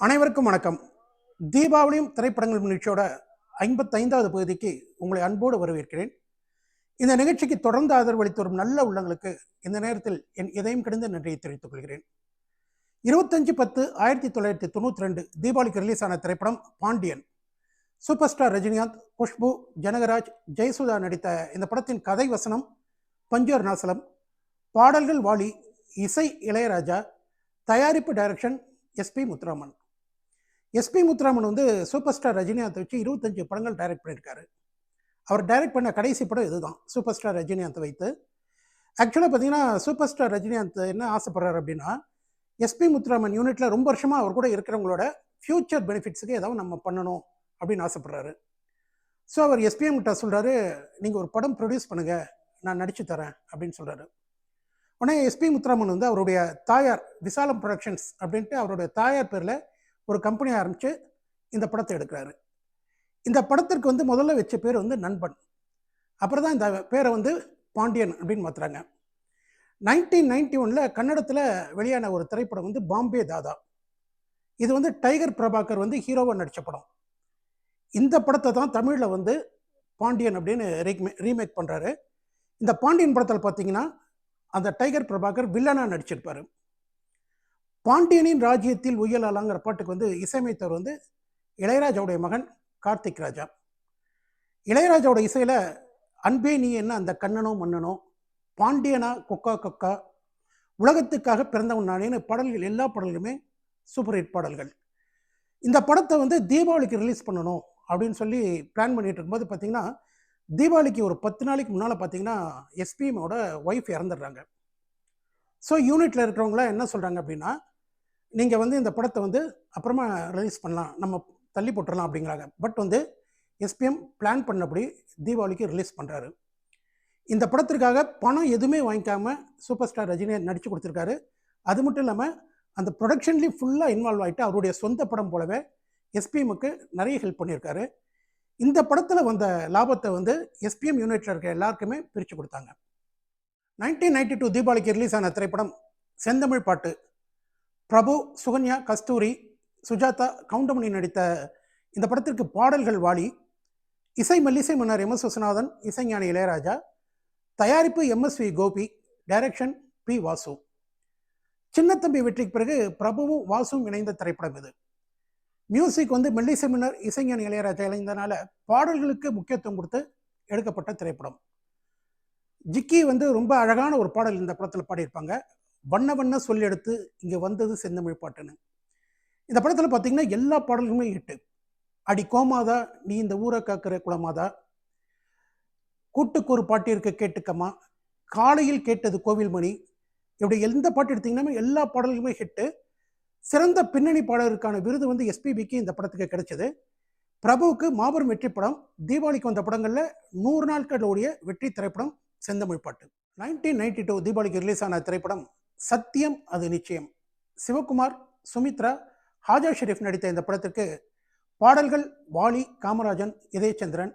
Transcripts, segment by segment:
அனைவருக்கும் வணக்கம். தீபாவளியும் திரைப்படங்கள் நிகழ்ச்சியோட ஐம்பத்தைந்தாவது பகுதிக்கு உங்களை அன்போடு வரவேற்கிறேன். இந்த நிகழ்ச்சிக்கு தொடர்ந்து ஆதரவளித்து வரும் நல்ல உள்ளங்களுக்கு இந்த நேரத்தில் என் இதயம் கிடந்த நன்றியை தெரிவித்துக் கொள்கிறேன். இருபத்தஞ்சு பத்து ஆயிரத்தி தொள்ளாயிரத்தி தொண்ணூற்றி ரெண்டு தீபாவளிக்கு ரிலீஸ் ஆன திரைப்படம் பாண்டியன். சூப்பர் ஸ்டார் ரஜினிகாந்த் குஷ்பு ஜனகராஜ் ஜெயசுதா நடித்த இந்த படத்தின் கதை வசனம் பஞ்சோர் நாசலம் பாடல்கள் வாலி இசை இளையராஜா தயாரிப்பு direction SP Muthuraman. SP Muthuraman வந்து சூப்பர் ஸ்டார் ரஜினிகாந்த் வச்சு இருபத்தஞ்சு படங்கள் டைரக்ட் பண்ணியிருக்காரு. அவர் டைரக்ட் பண்ண கடைசி படம் இதுதான் சூப்பர் ஸ்டார் ரஜினிகாந்த் வைத்து. ஆக்சுவலாக பார்த்தீங்கன்னா சூப்பர் ஸ்டார் ரஜினிகாந்த் என்ன ஆசைப்படுறாரு அப்படின்னா எஸ்பி முத்துராமன் யூனிட்டில் ரொம்ப வருஷமாக அவர் கூட இருக்கிறவங்களோட ஃப்யூச்சர் பெனிஃபிட்ஸுக்கு ஏதாவது நம்ம பண்ணணும் அப்படின்னு ஆசைப்படுறாரு. ஸோ அவர் எஸ்பிஎம் கிட்ட சொல்கிறாரு நீங்கள் ஒரு படம் ப்ரொடியூஸ் பண்ணுங்கள் நான் நடித்து தரேன் அப்படின்னு சொல்கிறாரு உடனே எஸ்பி முத்துராமன் வந்து அவருடைய தாயார் விசாலம் ப்ரொடக்ஷன்ஸ் அப்படின்ட்டு அவருடைய தாயார் பேரில் ஒரு கம்பெனி ஆரம்பித்து இந்த படத்தை எடுக்கிறாரு. இந்த படத்திற்கு வந்து முதல்ல வச்ச பேர் வந்து நண்பன். அப்புறம் தான் இந்த பேரை வந்து பாண்டியன் அப்படின்னு மாற்றுறாங்க நைன்டீன் நைன்டி ஒனில் கன்னடத்தில் வெளியான ஒரு திரைப்படம் வந்து பாம்பே தாதா. இது வந்து டைகர் பிரபாகர் வந்து ஹீரோவாக நடித்த படம். இந்த படத்தை தான் தமிழில் வந்து பாண்டியன் அப்படின்னு ரீமேக் பண்ணுறாரு இந்த பாண்டியன் படத்தில் பார்த்தீங்கன்னா அந்த டைகர் பிரபாகர் வில்லனாக நடிச்சிருப்பாரு. பாண்டியனின் ராஜ்யத்தில் உயலாலாங்கிற பாட்டுக்கு வந்து இசையமைத்தவர் வந்து இளையராஜாவுடைய மகன் கார்த்திக் ராஜா. இளையராஜாவோட இசையில் அன்பே நீ என்ன அந்த கண்ணனோ மன்னனோ பாண்டியனா கொக்கா கொக்கா உலகத்துக்காக பிறந்தவன் நானேன்னு பாடல்கள் எல்லா பாடல்களுமே சூப்பர் ஹிட் பாடல்கள். இந்த படத்தை வந்து தீபாவளிக்கு ரிலீஸ் பண்ணணும் அப்படின்னு சொல்லி பிளான் பண்ணிட்டு இருக்கும்போது பார்த்தீங்கன்னா தீபாவளிக்கு ஒரு பத்து நாளைக்கு முன்னால் பார்த்தீங்கன்னா எஸ்பிஎம்மோட ஒய்ஃப் இறந்துடுறாங்க. ஸோ யூனிட்டில் இருக்கிறவங்களாம் என்ன சொல்கிறாங்க அப்படின்னா நீங்கள் வந்து இந்த படத்தை வந்து அப்புறமா ரிலீஸ் பண்ணலாம். நம்ம தள்ளி போட்டுடலாம் அப்படிங்கிறாங்க. பட் வந்து எஸ்பிஎம் பிளான் பண்ணபடி தீபாவளிக்கு ரிலீஸ் பண்ணுறாரு இந்த படத்திற்காக பணம் எதுவுமே வாங்கிக்காம சூப்பர் ஸ்டார் ரஜினி நடித்து கொடுத்துருக்காரு. அது மட்டும் இல்லாமல் அந்த ப்ரொடக்ஷன்லேயும் ஃபுல்லாக இன்வால்வ் ஆகிட்டு அவருடைய சொந்த படம் போலவே எஸ்பிஎம்முக்கு நிறைய ஹெல்ப் பண்ணியிருக்காரு. இந்த படத்தில் வந்த லாபத்தை வந்து எஸ்பிஎம் யூனிட்டில் இருக்க எல்லாருக்குமே பிரித்து கொடுத்தாங்க. நைன்டீன் நைன்டி டூ தீபாவளிக்கு ரிலீஸ் ஆன திரைப்படம் செந்தமிழ் பாட்டு. பிரபு சுகன்யா கஸ்தூரி சுஜாதா கவுண்டமணி நடித்த இந்த படத்திற்கு பாடல்கள் வாலி இசை மல்லிசை மன்னர் எம் எஸ் விஸ்வநாதன் இசைஞானி இளையராஜா தயாரிப்பு MSV Gopi direction P Vasu. Chinnathambi வெற்றிக்கு பிறகு பிரபுவும் வாசுவும் இணைந்த திரைப்படம் இது. மியூசிக் வந்து மெல்லிசை மன்னர் இசைஞானி இளையராஜா இணைந்தனால பாடல்களுக்கு முக்கியத்துவம் கொடுத்து எடுக்கப்பட்ட திரைப்படம். ஜிக்கி வந்து ரொம்ப அழகான ஒரு பாடல் இந்த படத்தில் பாடியிருப்பாங்க. வண்ண வண்ண சொல் எடுத்து இங்கே வந்தது செந்தமிழ் பாட்டுன்னு. இந்த படத்தில் பார்த்தீங்கன்னா எல்லா பாடல்களுமே ஹிட்டு. அடி கோமாதா நீ இந்த ஊரை காக்கிற குளமாதா? கூட்டுக்கு ஒரு பாட்டு இருக்க கேட்டுக்கம்மா? காலையில் கேட்டது கோவில் மணி இப்படி எந்த பாட்டு எடுத்தீங்கன்னா எல்லா பாடல்களுமே ஹிட்டு. சிறந்த பின்னணி பாடலுக்கான விருது வந்து எஸ்பிபிக்கு இந்த படத்துக்கு கிடைச்சது. பிரபுவுக்கு மாபெரும் வெற்றி படம். தீபாவளிக்கு வந்த படங்களில் நூறு நாட்கள் வெற்றி திரைப்படம் Senthamizh Paattu. Nineteen ninety two தீபாவளிக்கு ரிலீஸ் ஆன திரைப்படம் சத்தியம் அது நிச்சயம். சிவகுமார் சுமித்ரா ஹாஜா ஷெரீப் நடித்த இந்த படத்திற்கு பாடல்கள் வாலி காமராஜன் இதயச்சந்திரன்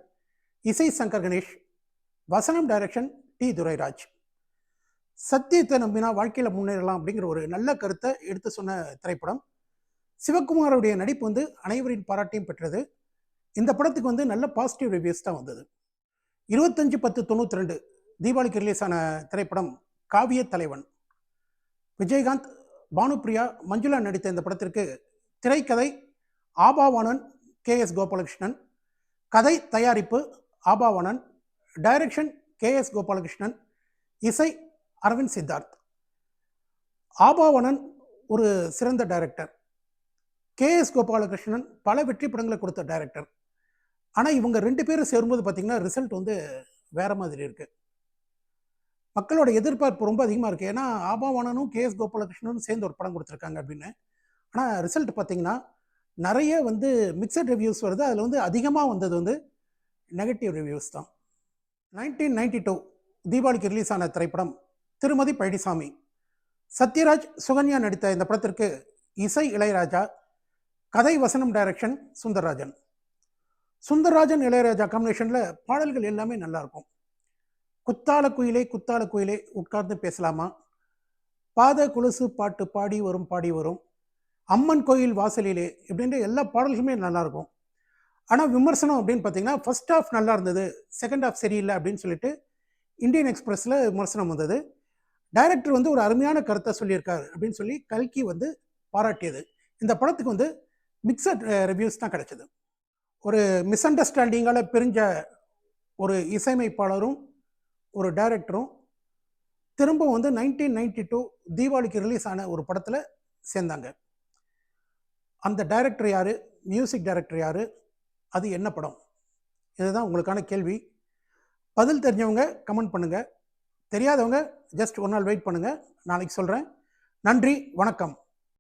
இசை சங்கர் கணேஷ் வசனம் டைரக்ஷன் டி. துரைராஜ். சத்தியத்தை நம்பினா வாழ்க்கையில் முன்னேறலாம் அப்படிங்கிற ஒரு நல்ல கருத்தை எடுத்து சொன்ன திரைப்படம். சிவகுமாருடைய நடிப்பு வந்து அனைவரின் பாராட்டையும் பெற்றது. இந்த படத்துக்கு வந்து நல்ல பாசிட்டிவ் ரிவ்யூஸ் தான் வந்தது. இருபத்தஞ்சு பத்து தொண்ணூற்றி ரெண்டு தீபாவளிக்கு ரிலீஸ் ஆன திரைப்படம் காவிய தலைவன். விஜயகாந்த் பானுப்ரியா மஞ்சுளா நடித்த இந்த படத்திற்கு திரைக்கதை ஆபாவானன் கே எஸ் கோபாலகிருஷ்ணன் கதை தயாரிப்பு Aabavanan direction K S Gopalakrishnan இசை அரவிந்த் சித்தார்த். ஆபாவனன் ஒரு சிறந்த டைரக்டர். கே எஸ் கோபாலகிருஷ்ணன் பல வெற்றி படங்களை கொடுத்த டைரக்டர். ஆனால் இவங்க ரெண்டு பேரும் சேரும்போது பார்த்திங்கன்னா ரிசல்ட் வந்து வேறு மாதிரி இருக்குது மக்களோட எதிர்பார்ப்பு ரொம்ப அதிகமாக இருக்குது ஏன்னா ஆபாவானனும் கே. எஸ். கோபாலகிருஷ்ணனும் சேர்ந்து ஒரு படம் கொடுத்துருக்காங்க அப்படின்னு. ஆனால் ரிசல்ட் பார்த்தீங்கன்னா நிறைய வந்து மிக்சட் ரிவ்யூஸ் வருது. அதில் வந்து அதிகமாக வந்தது வந்து நெகட்டிவ் ரிவ்யூஸ் தான். நைன்டீன் நைன்டி டூ தீபாவளிக்கு ரிலீஸ் ஆன திரைப்படம் திருமதி பழனிசாமி. சத்யராஜ் சுகன்யா நடித்த இந்த படத்திற்கு இசை இளையராஜா கதை வசனம் டைரக்ஷன் சுந்தரராஜன். சுந்தரராஜன் இளையராஜா காம்பினேஷனில் பாடல்கள் எல்லாமே நல்லாயிருக்கும் குத்தால குயிலே குத்தால குயிலே உட்கார்ந்து பேசலாமா? பாத குலுசு பாட்டு பாடி வரும் பாடி வரும். அம்மன் கோயில் வாசலிலே இப்படின்ற எல்லா பாடல்களுமே நல்லாயிருக்கும். ஆனால் விமர்சனம் அப்படின்னு பார்த்தீங்கன்னா ஃபர்ஸ்ட் ஹாஃப் நல்லா இருந்தது செகண்ட் ஹாஃப் சரியில்லை அப்படின்னு சொல்லிட்டு இந்தியன் எக்ஸ்பிரஸில் விமர்சனம் வந்தது. டைரக்டர் வந்து ஒரு அருமையான கருத்தை சொல்லியிருக்காரு அப்படின்னு சொல்லி கல்கி வந்து பாராட்டியது. இந்த படத்துக்கு வந்து மிக்சட் ரிவ்யூஸ் தான் கிடைச்சது. ஒரு மிஸ் அண்டர்ஸ்டாண்டிங்கால் பிரிஞ்ச ஒரு இசையமைப்பாளரும் ஒரு டைரக்டரும் திரும்ப வந்து நைன்டீன் நைன்டி டூ தீபாவளிக்கு ரிலீஸ் ஆன ஒரு படத்தில் சேர்ந்தாங்க. அந்த டைரக்டர் யார்? மியூசிக் டைரக்டர் யார்? அது என்ன படம்? இதுதான் உங்களுக்கான கேள்வி. பதில் தெரிஞ்சவங்க கமெண்ட் பண்ணுங்கள் தெரியாதவங்க ஜஸ்ட் ஒரு நாள் வெயிட் பண்ணுங்கள் நாளைக்கு சொல்கிறேன் நன்றி வணக்கம்.